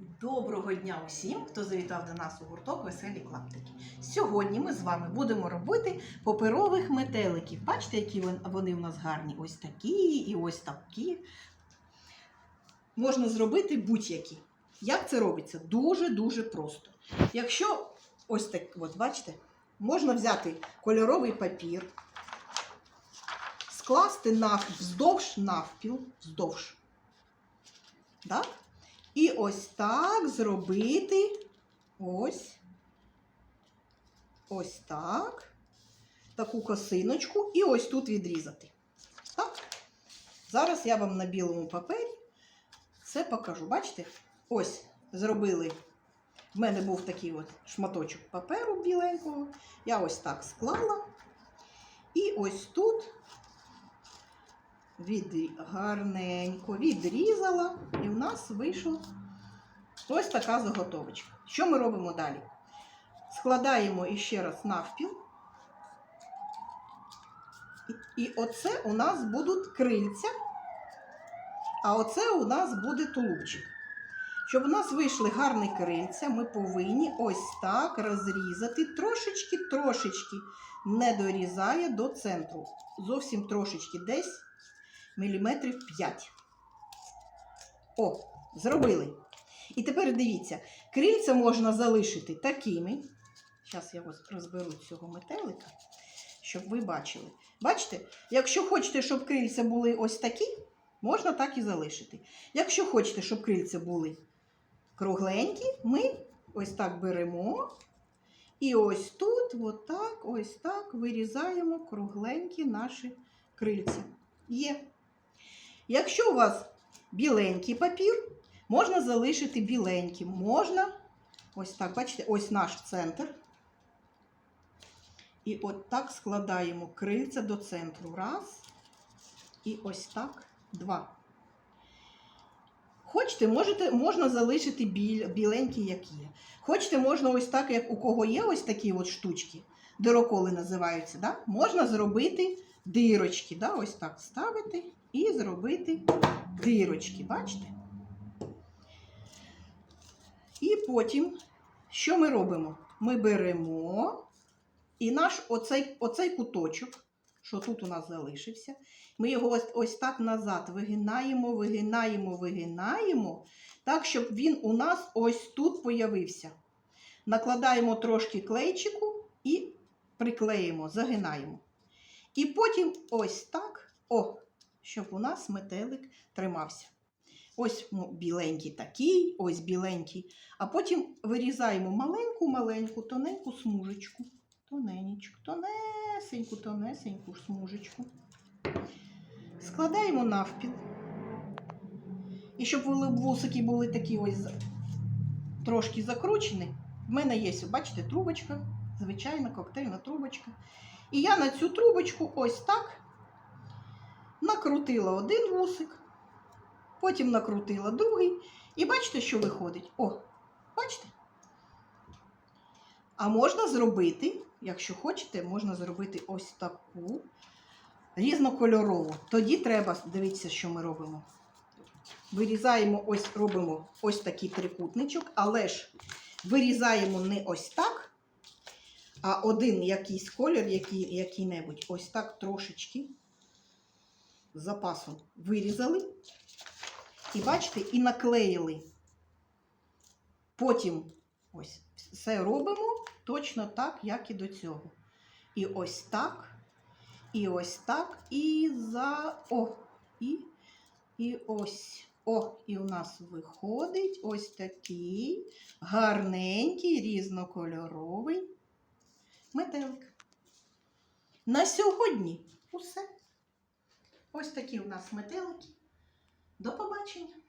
Доброго дня усім, хто завітав до нас у гурток Веселі клаптики. Сьогодні ми з вами будемо робити паперових метеликів. Бачите, які вони у нас гарні? Ось такі і ось такі. Можна зробити будь-які. Як це робиться? Дуже-дуже просто. Якщо ось так, от бачите, можна взяти кольоровий папір, скласти навпіл, вздовж навпіл, вздовж. Так? І ось так зробити ось ось так. Таку косиночку і ось тут відрізати. Так? Зараз я вам на білому папері це покажу. Бачите? Ось зробили. В мене був такий от шматочок паперу біленького. Я ось так склала. І ось тут від... гарненько відрізала, і в нас вийшла ось така заготовочка. Що ми робимо далі? Складаємо іще раз навпіл. І, оце у нас будуть крильця, а оце у нас буде тулубчик. Щоб у нас вийшли гарні крильця, ми повинні ось так розрізати трошечки-трошечки, не дорізає до центру. Зовсім трошечки десь міліметрів 5. О, зробили. І тепер дивіться, крильця можна залишити такими. Зараз я розберу цього метелика, щоб ви бачили. Бачите, якщо хочете, щоб крильця були ось такі, можна так і залишити. Якщо хочете, щоб крильця були кругленькі, ми ось так беремо. І ось тут, отак, ось так вирізаємо кругленькі наші крильця. Є. Якщо у вас біленький папір, можна залишити біленьким. Можна, ось так, бачите, ось наш центр. І от так складаємо крильця до центру. Раз. І ось так, два. Хочете, можете, можна залишити біль, біленькі, як є. Хочете, можна ось так, як у кого є ось такі от штучки, дироколи називаються, да? можна зробити дирочки. Да? Ось так ставити і зробити дирочки, бачите? І потім, що ми робимо? Ми беремо і наш оцей, оцей куточок, що тут у нас залишився, ми його ось, ось так назад вигинаємо, вигинаємо, вигинаємо, так, щоб він у нас ось тут появився. Накладаємо трошки клейчику і приклеїмо, загинаємо. І потім ось так, о, щоб у нас метелик тримався. Ось ну, біленький такий, ось біленький. А потім вирізаємо маленьку-маленьку, тоненьку смужечку. Тоненечку, тонесеньку, тонесеньку смужечку. Складаємо навпіл. І щоб вусики були такі ось трошки закручені, в мене є, бачите, трубочка, звичайна коктейльна трубочка. І я на цю трубочку ось так накрутила один вусик, потім накрутила другий. І бачите, що виходить? О, бачите? А можна зробити, якщо хочете, можна зробити ось таку різнокольорову. Тоді треба, дивіться, що ми робимо. Вирізаємо, ось робимо ось такий трикутничок, але ж вирізаємо не ось так, а один якийсь колір, який, який-небудь, ось так трошечки з запасом вирізали. І бачите, і наклеїли. Потім ось все робимо точно так, як і до цього. І ось так, і ось так, і за. О, і, і ось. О, і у нас виходить ось такий гарненький, різнокольоровий метелик. На сьогодні усе. Ось такі у нас метелики. До побачення!